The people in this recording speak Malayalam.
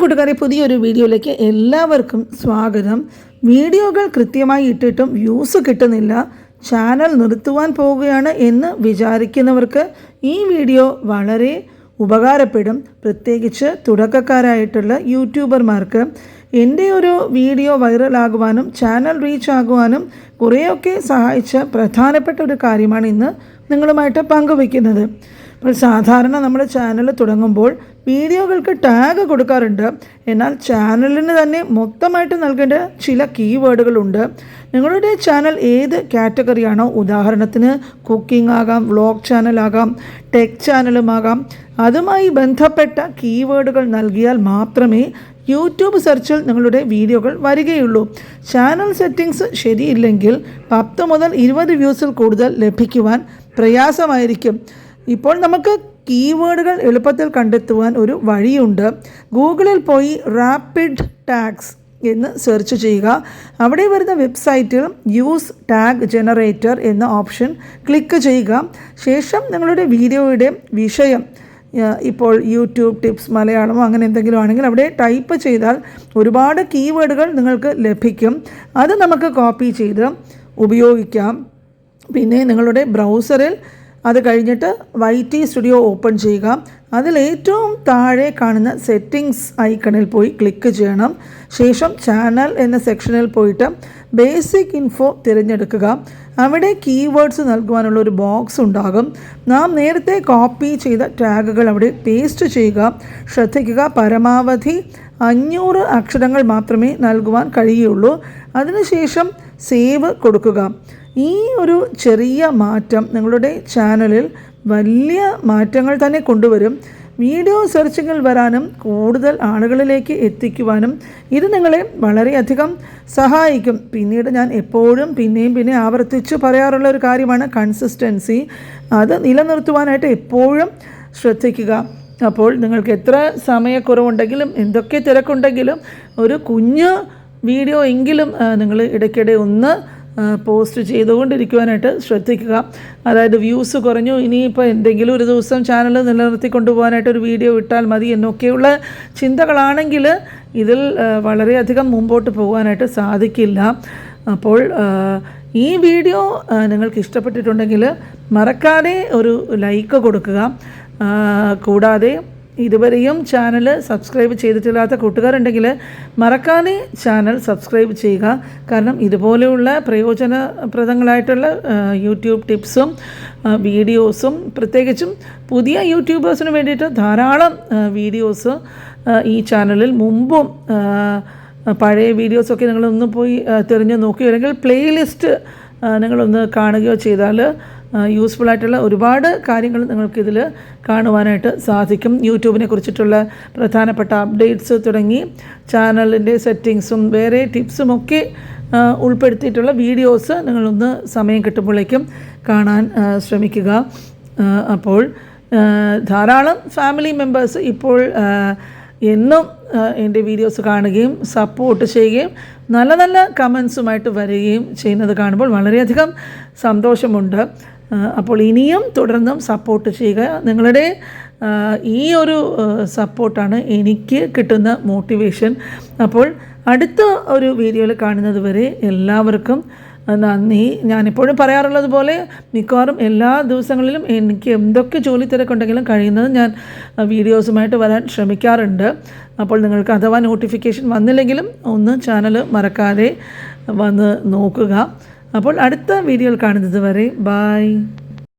കൂട്ടുകാരെ പുതിയൊരു വീഡിയോയിലേക്ക് എല്ലാവർക്കും സ്വാഗതം. വീഡിയോകൾ കൃത്യമായി ഇട്ടിട്ടും വ്യൂസ് കിട്ടുന്നില്ല. ചാനൽ നിർത്തുവാൻ പോവുകയാണ് എന്ന് വിചാരിക്കുന്നവർക്ക് ഈ വീഡിയോ വളരെ ഉപകാരപ്പെടും. പ്രത്യേകിച്ച് തുടക്കക്കാരായിട്ടുള്ള യൂട്യൂബർമാർക്ക്. എന്റെ ഒരു വീഡിയോ വൈറലാകുവാനും ചാനൽ റീച്ച് ആകുവാനും കുറേയൊക്കെ സഹായിച്ച പ്രധാനപ്പെട്ട ഒരു കാര്യമാണ് ഇന്ന് നിങ്ങളുമായിട്ട് പങ്കുവയ്ക്കുന്നത്. അപ്പോൾ സാധാരണ നമ്മൾ ചാനൽ തുടങ്ങുമ്പോൾ വീഡിയോകൾക്ക് ടാഗ് കൊടുക്കാറുണ്ട്. എന്നാൽ ചാനലിന് തന്നെ മൊത്തമായിട്ട് നൽകേണ്ട ചില കീവേഡുകളുണ്ട് നിങ്ങളുടെ ചാനൽ ഏത് കാറ്റഗറിയാണോ ഉദാഹരണത്തിന് കുക്കിംഗ് ആകാം വ്ളോഗ് ചാനലാകാം ടെക് ചാനലുമാകാം അതുമായി ബന്ധപ്പെട്ട കീവേഡുകൾ നൽകിയാൽ മാത്രമേ യൂട്യൂബ് സെർച്ചിൽ നിങ്ങളുടെ വീഡിയോകൾ വരികയുള്ളൂ. ചാനൽ സെറ്റിംഗ്സ് ശരിയില്ലെങ്കിൽ പത്ത് മുതൽ ഇരുപത് വ്യൂസിൽ കൂടുതൽ ലഭിക്കുവാൻ പ്രയാസമായിരിക്കും. ഇപ്പോൾ നമുക്ക് കീവേഡുകൾ എളുപ്പത്തിൽ കണ്ടെത്തുവാൻ ഒരു വഴിയുണ്ട്. ഗൂഗിളിൽ പോയി റാപ്പിഡ് ടാഗ്സ് എന്ന് സെർച്ച് ചെയ്യുക. അവിടെ വരുന്ന വെബ്സൈറ്റിൽ യൂസ് ടാഗ് ജനറേറ്റർ എന്ന ഓപ്ഷൻ ക്ലിക്ക് ചെയ്യുക. ശേഷം നിങ്ങളുടെ വീഡിയോയുടെ വിഷയം ഇപ്പോൾ യൂട്യൂബ് ടിപ്സ് മലയാളമോ അങ്ങനെ എന്തെങ്കിലും ആണെങ്കിൽ അവിടെ ടൈപ്പ് ചെയ്താൽ ഒരുപാട് കീവേഡുകൾ നിങ്ങൾക്ക് ലഭിക്കും. അത് നമുക്ക് കോപ്പി ചെയ്ത് ഉപയോഗിക്കാം. പിന്നെ നിങ്ങളുടെ ബ്രൗസറിൽ അത് കഴിഞ്ഞിട്ട് വൈ ടി സ്റ്റുഡിയോ ഓപ്പൺ ചെയ്യുക. അതിൽ ഏറ്റവും താഴെ കാണുന്ന സെറ്റിങ്സ് ഐക്കണിൽ പോയി ക്ലിക്ക് ചെയ്യണം. ശേഷം ചാനൽ എന്ന സെക്ഷനിൽ പോയിട്ട് ബേസിക് ഇൻഫോ തിരഞ്ഞെടുക്കുക. അവിടെ കീവേഡ്സ് നൽകുവാനുള്ള ഒരു ബോക്സ് ഉണ്ടാകും. നാം നേരത്തെ കോപ്പി ചെയ്ത ടാഗുകൾ അവിടെ പേസ്റ്റ് ചെയ്യുക. ശ്രദ്ധിക്കുക പരമാവധി അഞ്ഞൂറ് അക്ഷരങ്ങൾ മാത്രമേ നൽകുവാൻ കഴിയുള്ളൂ. അതിനുശേഷം സേവ് കൊടുക്കുക. ഈ ഒരു ചെറിയ മാറ്റം നിങ്ങളുടെ ചാനലിൽ വലിയ മാറ്റങ്ങൾ തന്നെ കൊണ്ടുവരും. വീഡിയോ സെർച്ചിങ്ങിൽ വരാനും കൂടുതൽ ആളുകളിലേക്ക് എത്തിക്കുവാനും ഇത് നിങ്ങളെ വളരെയധികം സഹായിക്കും. പിന്നീട് ഞാൻ എപ്പോഴും പിന്നെയും പിന്നെ ആവർത്തിച്ച് പറയാറുള്ള ഒരു കാര്യമാണ് കൺസിസ്റ്റൻസി. അത് നിലനിർത്തുവാനായിട്ട് എപ്പോഴും ശ്രദ്ധിക്കുക. അപ്പോൾ നിങ്ങൾക്ക് എത്ര സമയക്കുറവുണ്ടെങ്കിലും എന്തൊക്കെ തിരക്കുണ്ടെങ്കിലും ഒരു കുഞ്ഞ് വീഡിയോ എങ്കിലും നിങ്ങൾ ഇടയ്ക്കിടെ ഒന്ന് പോസ്റ്റ് ചെയ്തുകൊണ്ടിരിക്കുവാനായിട്ട് ശ്രദ്ധിക്കുക. അതായത് വ്യൂസ് കുറഞ്ഞു. ഇനിയിപ്പോൾ എന്തെങ്കിലും ഒരു ദിവസം ചാനൽ നിലനിർത്തി കൊണ്ടുപോകാനായിട്ട് ഒരു വീഡിയോ ഇട്ടാൽ മതി എന്നൊക്കെയുള്ള ചിന്തകളാണെങ്കിൽ ഇതിൽ വളരെയധികം മുമ്പോട്ട് പോകാനായിട്ട് സാധിക്കില്ല. അപ്പോൾ ഈ വീഡിയോ നിങ്ങൾക്ക് ഇഷ്ടപ്പെട്ടിട്ടുണ്ടെങ്കിൽ മറക്കാതെ ഒരു ലൈക്ക് കൊടുക്കുക. കൂടാതെ ഇതുവരെയും ചാനൽ സബ്സ്ക്രൈബ് ചെയ്തിട്ടില്ലാത്ത കൂട്ടുകാരുണ്ടെങ്കിൽ മറക്കാതെ ചാനൽ സബ്സ്ക്രൈബ് ചെയ്യുക. കാരണം ഇതുപോലെയുള്ള പ്രയോജനപ്രദങ്ങളായിട്ടുള്ള യൂട്യൂബ് ടിപ്സും വീഡിയോസും പ്രത്യേകിച്ചും പുതിയ യൂട്യൂബേഴ്സിന് വേണ്ടിയിട്ട് ധാരാളം വീഡിയോസ് ഈ ചാനലിൽ മുമ്പും പഴയ വീഡിയോസൊക്കെ നിങ്ങളൊന്ന് പോയി തിരഞ്ഞു നോക്കിയോ അല്ലെങ്കിൽ പ്ലേലിസ്റ്റ് നിങ്ങളൊന്ന് കാണുകയോ ചെയ്താൽ യൂസ്ഫുൾ ആയിട്ടുള്ള ഒരുപാട് കാര്യങ്ങൾ നിങ്ങൾക്ക് ഇതിൽ കാണുവാനായിട്ട് സാധിക്കും. യൂട്യൂബിനെ കുറിച്ചിട്ടുള്ള പ്രധാനപ്പെട്ട അപ്ഡേറ്റ്സ് തുടങ്ങി ചാനലിന്റെ സെറ്റിങ്സും വേറെ ടിപ്സും ഒക്കെ ഉൾപ്പെടുത്തിയിട്ടുള്ള വീഡിയോസ് നിങ്ങളൊന്ന് സമയം കിട്ടുമ്പോഴേക്കും കാണാൻ ശ്രമിക്കുക. അപ്പോൾ ധാരാളം ഫാമിലി മെമ്പേഴ്സ് ഇപ്പോൾ എന്നും എന്റെ വീഡിയോസ് കാണുകയും സപ്പോർട്ട് ചെയ്യുകയും നല്ല നല്ല കമൻസുമായിട്ട് വരികയും ചെയ്യുന്നത് കാണുമ്പോൾ വളരെയധികം സന്തോഷമുണ്ട്. അപ്പോൾ ഇനിയും തുടർന്നും സപ്പോർട്ട് ചെയ്യുക. നിങ്ങളുടെ ഈ ഒരു സപ്പോർട്ടാണ് എനിക്ക് കിട്ടുന്ന മോട്ടിവേഷൻ അപ്പോൾ അടുത്ത ഒരു വീഡിയോയിൽ കാണുന്നത് വരെ എല്ലാവർക്കും നന്ദി. ഞാനിപ്പോഴും പറയാറുള്ളത് പോലെ മിക്കവാറും എല്ലാ ദിവസങ്ങളിലും എനിക്ക് എന്തൊക്കെ ജോലി തിരക്കുണ്ടെങ്കിലും കഴിയുന്നത് ഞാൻ വീഡിയോസുമായിട്ട് വരാൻ ശ്രമിക്കാറുണ്ട്. അപ്പോൾ നിങ്ങൾക്ക് അഥവാ നോട്ടിഫിക്കേഷൻ വന്നില്ലെങ്കിലും ഒന്ന് ചാനൽ മറക്കാതെ വന്ന് നോക്കുക. അപ്പോൾ അടുത്ത വീഡിയോയിൽ കാണുന്നത് വരെ ബായ്